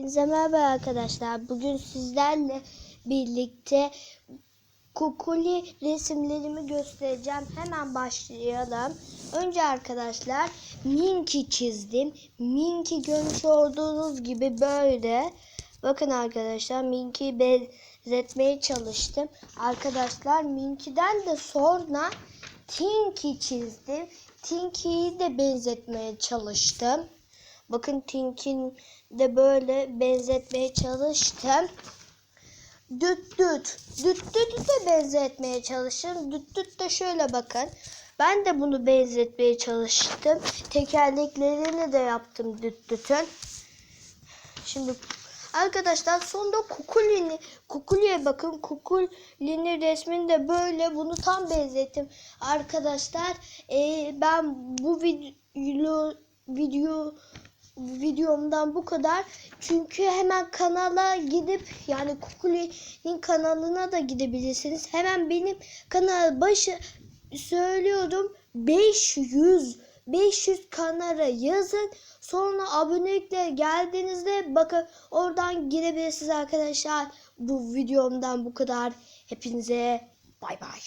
Hepinize merhaba arkadaşlar. Bugün sizlerle birlikte kukuli resimlerimi göstereceğim. Hemen başlayalım. Önce arkadaşlar Minky çizdim. Minky görmüş olduğunuz gibi böyle. Bakın arkadaşlar Minky'yi benzetmeye çalıştım. Arkadaşlar Minky'den de sonra Tinky çizdim. Tinky'yi de benzetmeye çalıştım. Bakın Tink'in de böyle benzetmeye çalıştım. Düt düt. Düt düt'ü de benzetmeye çalıştım. Düt düt de şöyle bakın. Ben de bunu benzetmeye çalıştım. Tekerleklerini de yaptım düt düt'ün. Şimdi arkadaşlar sonunda kukulini kukuliye bakın kukulinin resmini de böyle bunu tam benzettim. Arkadaşlar eee, ben bu video video videomdan bu kadar. Çünkü hemen kanala gidip yani Kukuli'nin kanalına da gidebilirsiniz. Hemen benim kanal başı söylüyorum 500 500 kanala yazın. Sonra abonelikle geldiğinizde bakın oradan girebilirsiniz arkadaşlar. Bu videomdan bu kadar. Hepinize bay bay.